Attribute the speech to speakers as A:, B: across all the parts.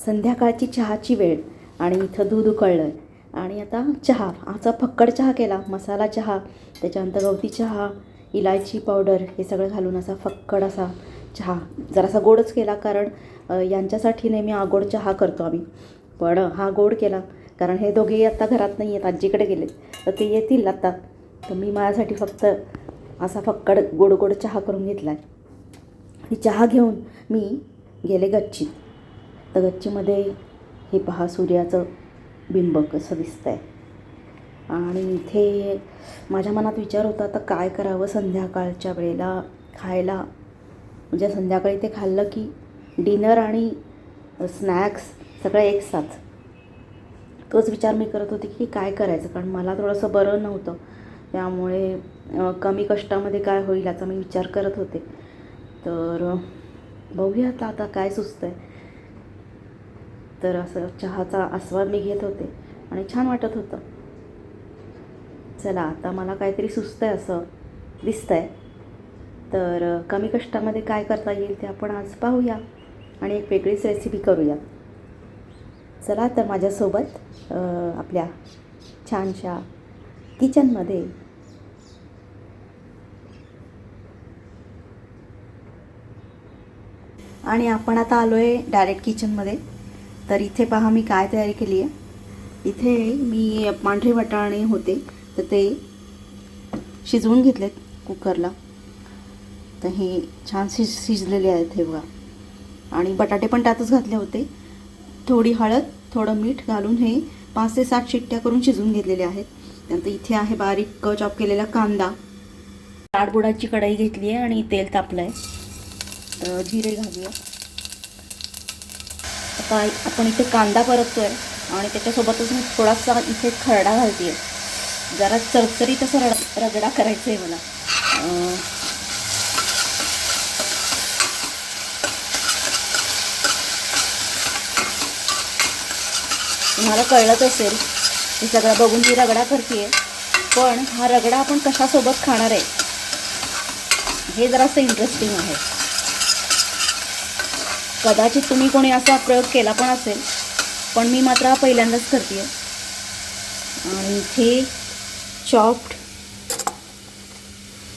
A: संध्याकाळची चहाची वेळ. आणि इथं दूध उकळलं आहे आणि आता चहा. आचा फक्कड चहा केला. मसाला चहा त्याच्यानंतर गवती चहा इलायची पावडर हे सगळं घालून असा फक्कड असा चहा. जरासा गोडच केला कारण यांच्यासाठी नेहमी आगोड चहा करतो आम्ही. पण हा गोड केला कारण हे दोघेही आत्ता घरात नाही आहेत. आजीकडे गेलेत. तर ते येतील आत्ता तर मी माझ्यासाठी फक्त असा फक्कड गोड गोड चहा करून घेतला आहे आणि चहा घेऊन मी गेले गच्चीत. तर गच्चीमध्ये हे पहा सूर्याचं बिंब कसं दिसतंय. आणि इथे माझ्या मनात विचार होता आता काय करावं संध्याकाळच्या वेळेला खायला? म्हणजे संध्याकाळी ते खाल्लं की डिनर आणि स्नॅक्स सगळं एक साथ तोच विचार मी करत होते की काय करायचं कारण मला थोडंसं बरं नव्हतं. त्यामुळे कमी कष्टामध्ये काय होईल याचा मी विचार करत होते. तर बघूया आता आता काय सुचतं आहे तर असं चहाचा आस्वाद मी घेत होते आणि छान वाटत होतं. चला आता मला काहीतरी सुचतं आहे असं दिसतं आहे तर कमी कष्टामध्ये काय करता येईल ते आपण आज पाहूया आणि एक वेगळीच रेसिपी करूया. चला तर माझ्यासोबत आपल्या छानशा किचनमध्ये आणि आपण आता आलो आहे डायरेक्ट किचनमध्ये तर इथे पहा मी काय तयारी केली आहे. इथे मी पांढरे वाटाणे होते तर ते शिजवून घेतलेत कुकरला. तर हे छान शिज शिजलेले आहेत हे बघा. आणि बटाटे पण त्यातच घातले होते. थोडी हळद थोडं मीठ घालून हे पाच ते सात शिट्ट्या करून शिजवून घेतलेले आहेत. त्यानंतर इथे आहे बारीक चॉप केलेला कांदा. ताडबुडाची कढई घेतली आहे आणि तेल तापलं आहे तर जिरे घालूया. आता आपण इथे कांदा परततो आहे आणि त्याच्यासोबतच मी थोडासा इथे खरडा घालते आहे जरा चरचरीत असं रड रगडा करायचा आहे मला तुम्हाला कळलंच असेल हे सगळं बघून मी रगडा करते पण हा रगडा आपण कशासोबत खाणार आहे? हे जरासं इंटरेस्टिंग आहे. कदाचित तुम्ही कोणी असा प्रयोग केला पण असेल पण मी मात्र हा पहिल्यांदाच करते आहे आणि इथे चॉप्ड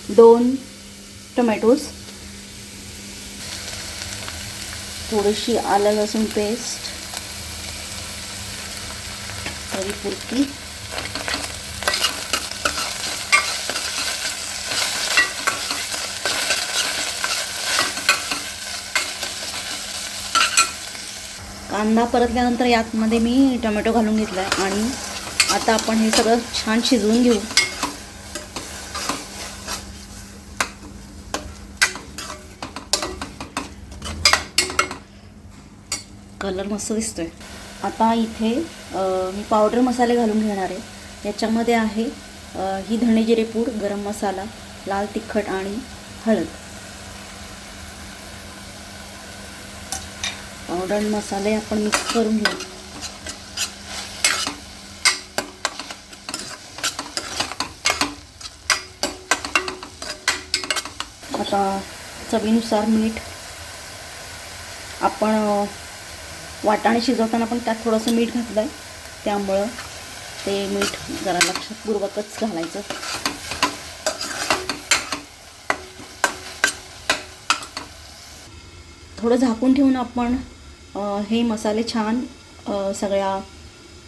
A: दोन टोमॅटोज थोडीशी आलं लसूण पेस्ट तरी पुरती. कांदा परतल्यानंतर यातमध्ये मी टोमॅटो घालून घेतला आहे आणि आता आपण हे सगळं छान शिजवून घेऊ. कलर मस्त दिसतोय. आता इथे मी पावडर मसाले घालून घेणार आहे. याच्यामध्ये आहे ही धणे जिरे पूड गरम मसाला लाल तिखट आणि हळद. पावडर मसाले आपण मिक्स करून घेऊ. आता चवीनुसार मीठ आपण वाटाणे शिजवताना पण त्यात थोडंसं मीठ घातलं आहे त्यामुळं ते मीठ जरा लक्षपूर्वकच घालायचं. थोडं झाकून ठेवून आपण हे मसाले छान सगळ्या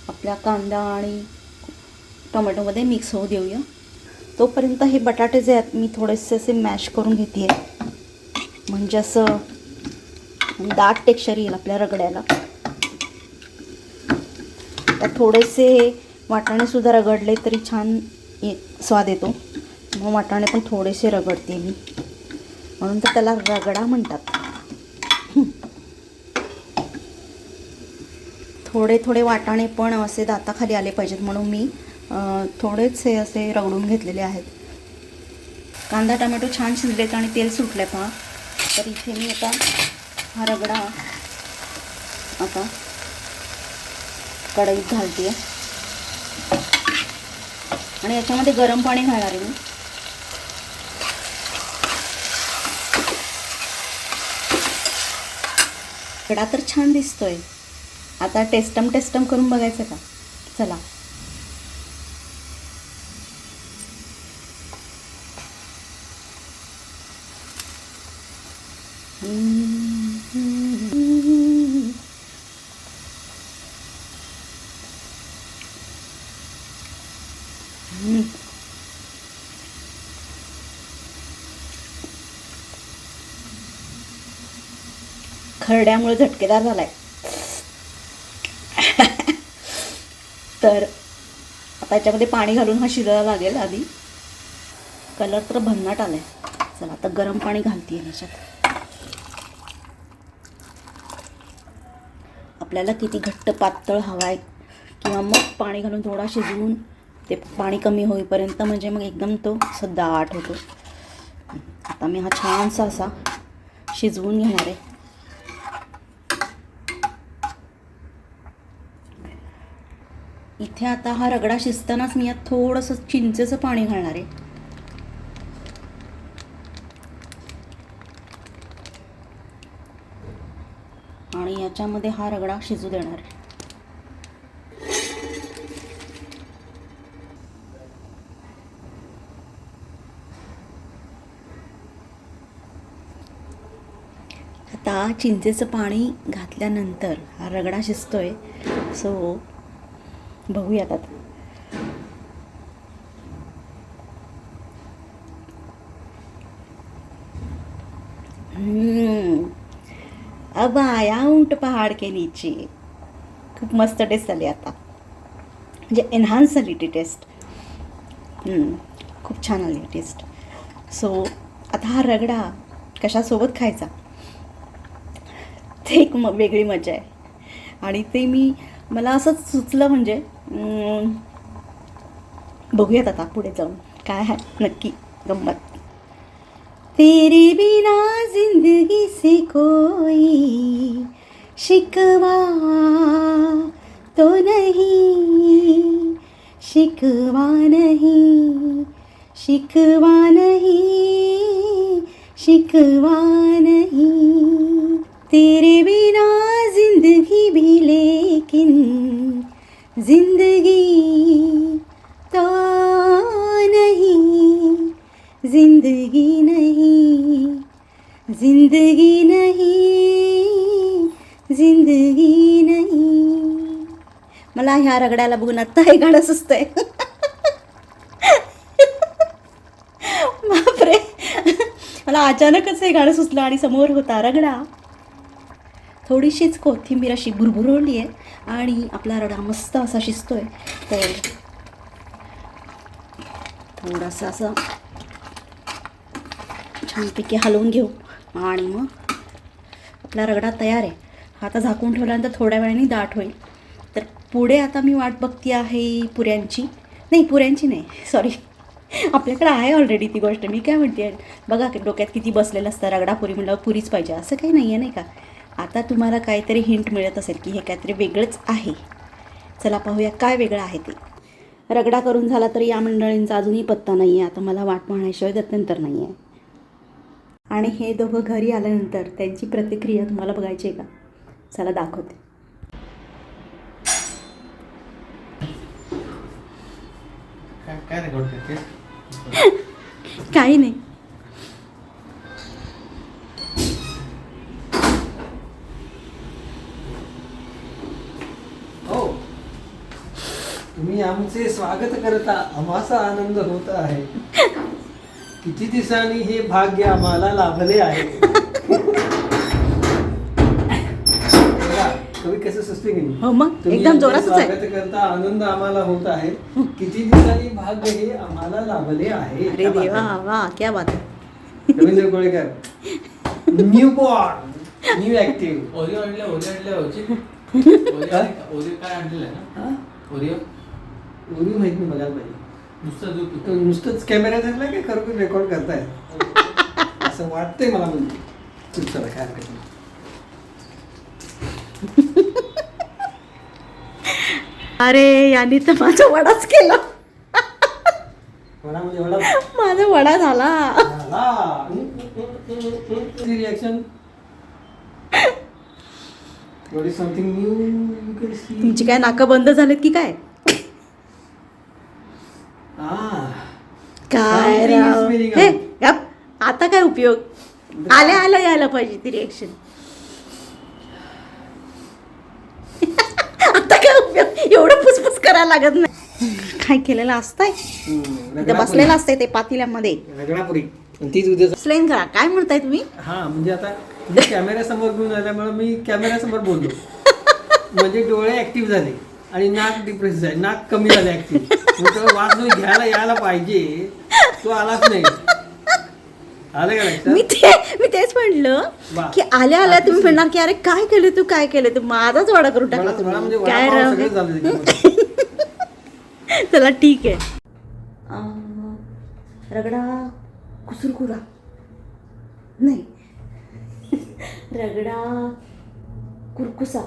A: आपल्या कांदा आणि टोमॅटोमध्ये मिक्स होऊ देऊया. तोपर्यंत हे बटाटे जे आहेत मी थोडेसे असे मॅश करून घेते आहे म्हणजे असं दाट टेक्स्चर येईल आपल्या रगड्याला. त्यात थोडेसे वाटाणेसुद्धा रगडले तरी छान ये स्वाद येतो. मग वाटाणे पण थोडेसे रगडते मी. म्हणून तर त्याला रगडा म्हणतात. थोडे थोडे वाटाणे पण असे दाताखाली आले पाहिजेत म्हणून मी थोडेच हे असे रगडून घेतलेले आहेत. कांदा टमॅटो छान शिजलेत आणि तेल सुटले पहा. तर इथे मी आता हा रगडा आता कढईत घालते आणि याच्यामध्ये गरम पाणी घालणार आहे मी. रगडा तर छान दिसतोय. आता टेस्टम टेस्टम करून बघायचं का? चला. खरड्यामुळे झटकेदार झालाय. तर आता याच्यामध्ये पाणी घालून हा शिजायला लागेल आधी. कलर तर भन्नाट आलाय. चला आता गरम पाणी घालते याच्यात. आपल्याला किती घट्ट पातळ हवा आहे किंवा मग पाणी घालून थोडा शिजवून ते पाणी कमी होईपर्यंत म्हणजे मग एकदम तो सध्या आठ होतो. आता मी हा छानसा असा शिजवून घेणार आहे. इथे आता हा रगडा शिजतानाच मी यात थोडंसं चिंचेचं पाणी घालणार आहे. आणि याच्यामध्ये हा रगडा शिजू देणार आहे. आता चिंचेचं पाणी घातल्यानंतर हा रगडा शिजतोय. सो बघूयात आता. अब आया उंट पहाड के नीचे खूप मस्त टेस्ट झाली आता. म्हणजे एन्हान्स झाली ती टेस्ट खूप छान आली टेस्ट सो आता हा रगडा कशासोबत खायचा? ते एक म वेगळी मजा आहे. आणि ते मी मला असंच सुचलं म्हणजे बघूयात आता पुढे जाऊन. काय आहे? नक्की गंमत. तेरे बिना जिंदगी से कोई शिकवा तो नहीं शिकवा नहीं शिकवा नहीं शिकवा नहीं। तेरे बिना जिंदगी भी लेकिन जिंदगी तो नहीं जिंदगी नहीं जिंदगी नहीं जिंदगी नहीं। मला ह्या रगड्याला बघून आत्ता हे गाणं सुचतंय. बापरे. मला अचानकच हे गाणं सुचलं आणि समोर होता रगडा. थोडीशीच कोथिंबीर अशी भुरभुरवली आहे आणि आपला रडा मस्त असा शिजतोय. तर थोडासा असं छानपैकी हलवून घेऊ आणि मग आपला रगडा तयार आहे. हा आता झाकून ठेवल्यानंतर थोड्या वेळाने दाट होईल. तर पुढे आता मी वाट बघते आहे पुऱ्यांची. नाही पुऱ्यांची नाही. सॉरी आपल्याकडे आहे ऑलरेडी ती गोष्ट. मी काय म्हणते बघा डोक्यात किती बसलेलं असतं. रगडा पुरी म्हटलं पुरीच पाहिजे. असं काही नाही आहे नाही का? आता तुम्हाला काहीतरी हिंट मिळत असेल की हे काहीतरी वेगळंच आहे. चला पाहूया काय वेगळं आहे ते. रगडा करून झाला तर या मंडळींचा अजूनही पत्ता नाही आहे आता मला वाट पाहण्याशिवाय गत्यंतर नाही आहे आणि हे दोघं घरी आल्यानंतर त्यांची प्रतिक्रिया तुम्हाला बघायची आहे का? चला दाखवते. काही नाही
B: हो तुम्ही आमचे स्वागत करता आम्हाचा आनंद होत आहे. किती दिवसांनी हे भाग्य आम्हाला लाभले आहे? कवी कसं सुचते की नाही?
A: हो मग?
B: तुम्ही
A: एकदम
B: आमचे
A: जोरातच आहे.
B: स्वागत करता आनंद आम्हाला होत आहे. किती दिवसांनी भाग्य हे आम्हाला लाभले आहे?
A: अरे देवा. वा क्या बात आहे.
B: Ravindra Kolekar new born new active
C: Oreo आणले ओरिओ आणले होते ओरिओ काय आणलेलं ना? ओरिओ?
B: उरी माहीत नाही बघायला पाहिजे.
C: नुसतं पितो
B: नुसतंच कॅमेरा धरला की खरोखर रेकॉर्ड करताय? असं वाटतंय मला म्हणजे. चल, काय हरकत नाही.
A: अरे यांनी तर माझा वडाच केला.
B: वडा म्हणजे वडा?
A: माझा वडा झाला? तुमची काय नाकं बंद झालेत की काय? काय राव? हे. गप. आता काय उपयोग? आल्या आल्या यायला पाहिजे ती रिएक्शन आता काय उपयोग? एवढं फुसफुस करायला लागत नाही. काय केलेलं असतंय?
B: रगडापुरी.
A: बसलेलं असतंय ते पातील्यामध्ये.
B: रगडापुरी. आणि तीच उद्या
A: एक्सप्लेन करा. काय म्हणताय तुम्ही?
B: हा म्हणजे आता कॅमेऱ्यासमोर घेऊन आल्यामुळे मी कॅमेऱ्यासमोर बोललो. म्हणजे डोळे ऍक्टिव्ह झाले. आणि नाक डिप्रेस झाले नाक कमी झाले ऍक्टिव्ह वास घ्यायला यायला पाहिजे. तो आलाच नाही. आलं का
A: मी ते मी तेच म्हटलं
B: वा.
A: की आल्या आल्या तुम्ही म्हणणार की अरे काय केलं तू? काय केलं तू? माझाच वाडा करून टाकला
B: म्हणजे
A: तुम्ही. काय. चला ठीक आहे. अं, रगडा कुसुरकुरा नाही. रगडा कुरकुसा.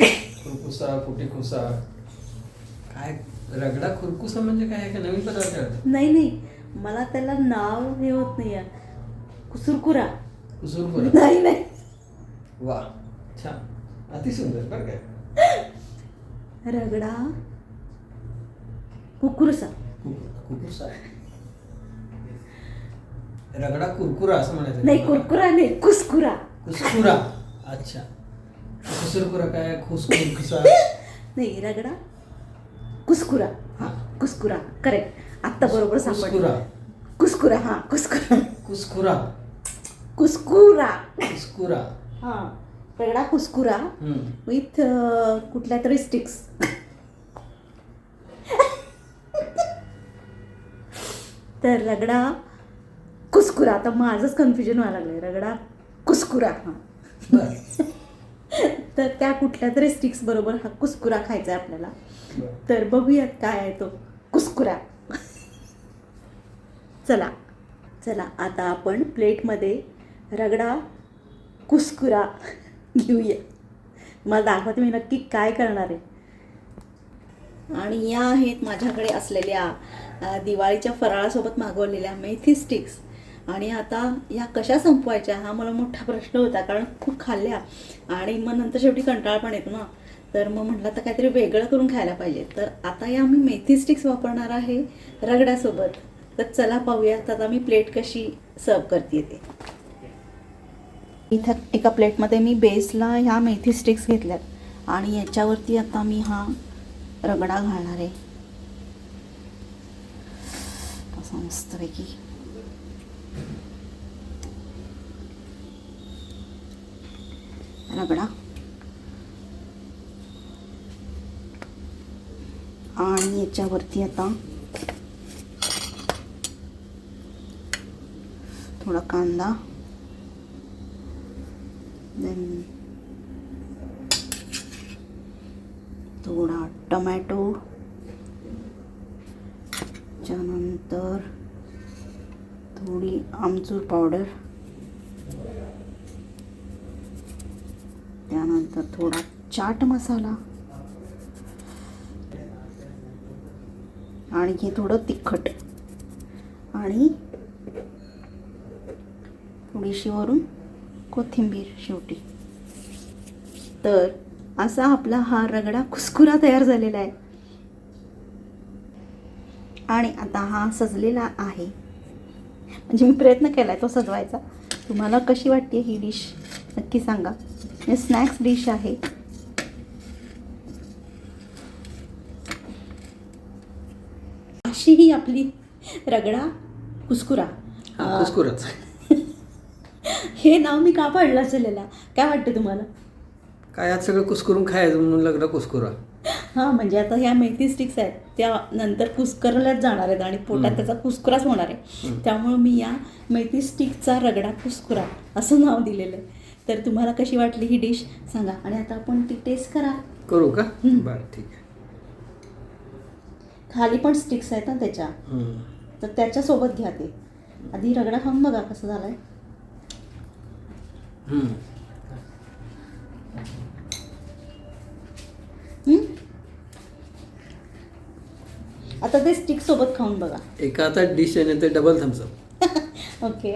B: खुरकुसा फुटेकुसा काय रगडा खुरकुसा म्हणजे काय? का नवीन पदार्थ?
A: नाही नाही. मला त्याला नाव हे होत नाही आहे. कुसुरकुरा.
B: कुसुरकुरा.
A: नाही नाही.
B: वा छान. अतिसुंदर बरं काय
A: रगडा. कुकुरसा.
B: कुकुसा रगडा कुरकुरा असं म्हणायचं
A: नाही कुरकुरा नाही कुसकुरा.
B: कुसकुरा. अच्छा. कुसुरकुरा काय? खुसकुरकुसा
A: नाही रगडा. कुसकुरा हा. कुसकुरा करेक्ट आत्ता बरोबर सापडलं
B: कुसकुरा.
A: कुसकुरा हा कुसकुरा
B: कुसकुरा
A: कुसकुरा
B: कुसकुरा
A: हा. रगडा कुसकुरा
B: हम्म.
A: विथ कुठल्या तरी स्टिक्स तर रगडा कुसकुरा आता माझंच कन्फ्युजन व्हायला लागलंय. रगडा कुसकुरा हा
B: बरं.
A: तर त्या कुठल्या तरी स्टिक्स बरोबर हा कुसकुरा खायचा आहे आपल्याला. तर बघूयात काय आहे तो कुसकुरा. चला चला आता आपण प्लेटमध्ये रगडा कुसकुरा घेऊया. मला दाखवते मी नक्की काय करणार आहे. आणि या आहेत माझ्याकडे असलेल्या दिवाळीच्या फराळासोबत मागवलेल्या मेथी स्टिक्स आणि आता या कशा संपवायच्या हा मला मोठा प्रश्न होता कारण खूप खाल्ल्या. आणि मग नंतर शेवटी कंटाळा पण येतो ना. तर मग म्हटलं आता काहीतरी वेगळं करून खायला पाहिजे. तर आता या मी मेथी स्टिक्स वापरणार आहे रगड्यासोबत. तर चला पाहूयात आता मी प्लेट कशी सर्व करते ते. इथं एका प्लेटमध्ये मी बेसला ह्या मेथी स्टिक्स घेतल्यात. आणि याच्यावरती आता मी हा रगडा घालणार आहे. असं मस्तपैकी. रगडा. आणि याच्यावरती आता थोडा कांदा. देन थोडा टमॅटो. त्यानंतर थोडी आमचूर पावडर त्यानंतर थोडा चाट मसाला. आणि हे थोडं तिखट. आणि थोडीशी वरून कोथिंबीर शेवटी. तर असा आपला हा रगडा कुसकुरा तयार झालेला आहे. आणि आता हा सजलेला आहे. म्हणजे मी प्रयत्न केला आहे तो सजवायचा. तुम्हाला कशी वाटते ही डिश नक्की सांगा. हे स्नॅक्स डिश आहे. अशी ही आपली रगडा कुसकुरा.
B: कुसकुराच.
A: हे नाव मी का पाडलं असेलेला काय वाटतं तुम्हाला?
B: काय आज सगळं कुसकरून खायचं म्हणून लागला कुसकुरा.
A: हां म्हणजे आता ह्या मेथी स्टिक्स आहेत. त्या नंतर कुस्करल्याच जाणार आहेत आणि पोटात त्याचा कुस्कुराच होणार आहे. त्यामुळं मी या मेथी स्टिकचा रगडा कुस्कुरा असं नाव दिलेलं आहे. तर तुम्हाला कशी वाटली ही डिश सांगा. आणि आता आपण ती टेस्ट करा.
B: करू का? बरं ठीक आहे.
A: खाली पण स्टिक्स आहेत ना त्याच्या. तर त्याच्यासोबत घ्या ते. आधी रगडा खाऊन बघा कसं झालाय
B: हम्म.
A: हं? आता ते स्टिक सोबत खाऊन बघा.
B: एका आता डिश आहे नंतर डबल थम्सअप
A: ओके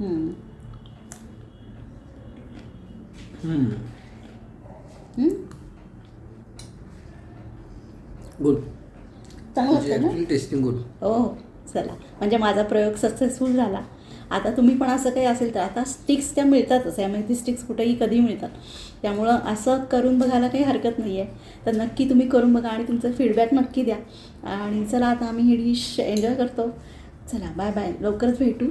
A: हम्म.
B: हम्म.
A: हम्म?
B: गुड
A: चांगलं असतं ना?
B: टेस्टिंग गुड
A: हो चला. म्हणजे माझा प्रयोग सक्सेसफुल झाला. आता तुम्ही पण असं काही असेल तर आता स्टिक्स त्या मिळतातच यामध्ये स्टिक्स कुठेही कधी मिळतात. त्यामुळं असं करून बघायला काही हरकत नाही आहे तर नक्की तुम्ही करून बघा आणि तुमचा फीडबॅक नक्की द्या. आणि चला आता आम्ही ही डिश एन्जॉय करतो. चला बाय बाय लवकरच भेटू.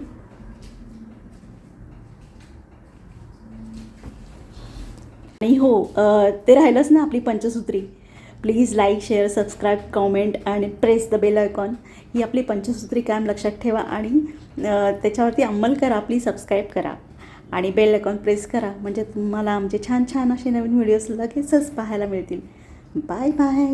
A: आणि हो ते राहिलंच ना आपली पंचसूत्री. Please like share subscribe comment आणि प्रेस द बेल आयकॉन ही आपली पंचसूत्री कायम लक्षात ठेवा आणि त्याच्यावरती अंमल करा प्लीज सबस्क्राईब करा. आणि बेल आयकॉन प्रेस करा. म्हणजे तुम्हाला आमचे छान छान असे नवीन व्हिडिओज लगेचच पाहायला मिळतील. Bye bye